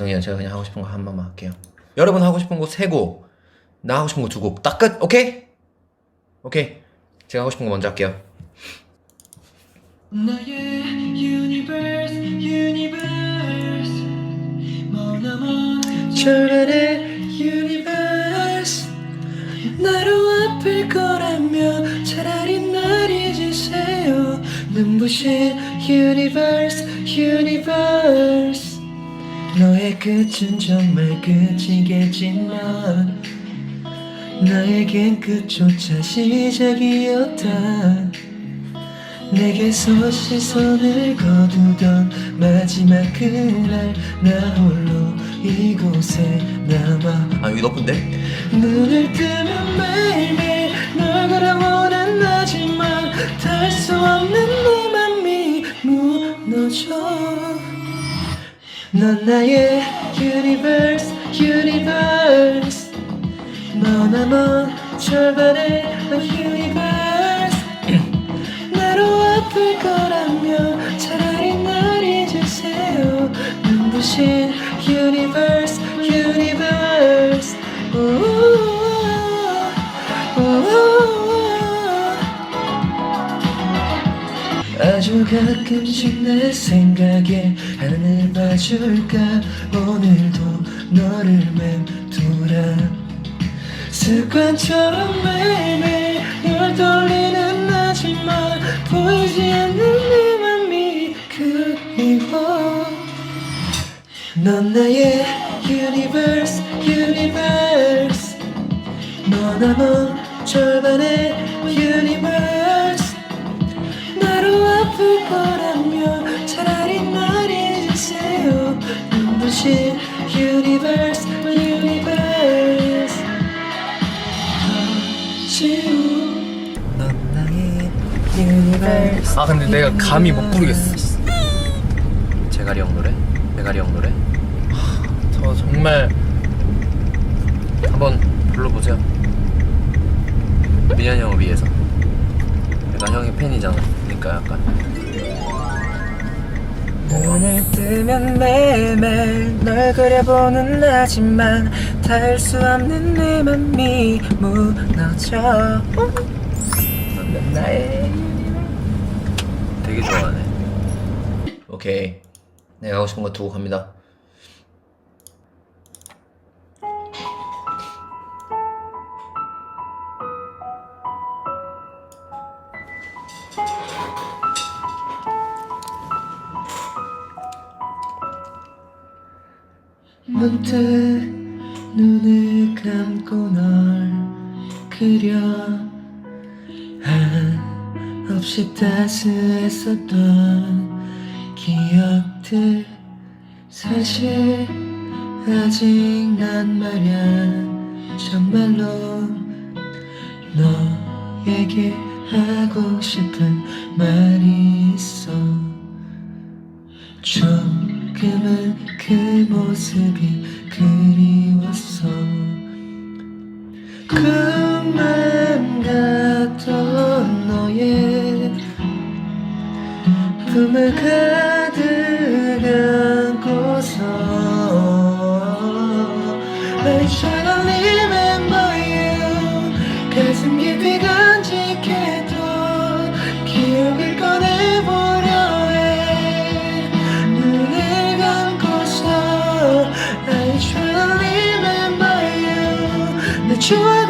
죄송해요. 제가 그냥 하고 싶은 거 한 번만 할게요. 여러분 하고 싶은 거세 곡, 나 하고 싶은 거두 곡, 딱 끝. 오케이? 오케이. 제가 하고 싶은 거 먼저 할게요. 눈부신 유니버스 유니버스 너의 끝은 정말 끝이겠지만 나에겐 끝조차 시작이었다. 내게서 시선을 거두던 마지막 그날 나 홀로 이곳에 남아. 아 여기 높은데? 눈을 뜨면 매일매일 널 그려보는 나지만 닿을 수 없는 내 맘이 무너져 넌 나의 유니버스 유니버스 너나 먼 절반의 유니버스 나로 아플 거라면 차라리 날 잊으세요. 눈부신 유니버스 유니 아주 가끔씩 내 생각에 하늘 봐줄까? 오늘도 너를 맴돌아. 습관처럼 매일매일 널 돌리는 나지만 보이지 않는 내 맘이 그리워. 넌 나의 유니버스 유니버스 너나 먼 절반의 유 지우 넌 나의 아 근데 내가 감히 못 부르겠어. 제가리 형 노래? 제가리 형 노래? 저 정말 한번 불러보세요. 민현이 형을 위해서. 내가 형의 팬이잖아. 그러니까 약간 눈을 뜨면 매일매일 널 그려보는 나지만 닿을 수 없는 내 맘이 무너져 넌 나의 되게 좋아하네. 오케이. 내가 하고 싶은 거 두고 갑니다. 문득 눈을 감고 널 그려 한없이 따스했었던 기억들 사실 아직 난 말야. 정말로 너에게 하고 싶은 말이 있어. 조금은 그 모습이 그리웠어. 꿈만 같던 너의 품을 가득 안고서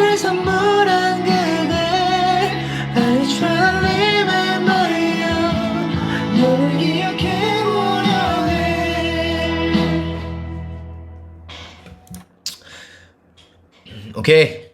추억을 선물한 그대. I try to remember you 너를 기억해보려 해 오케이.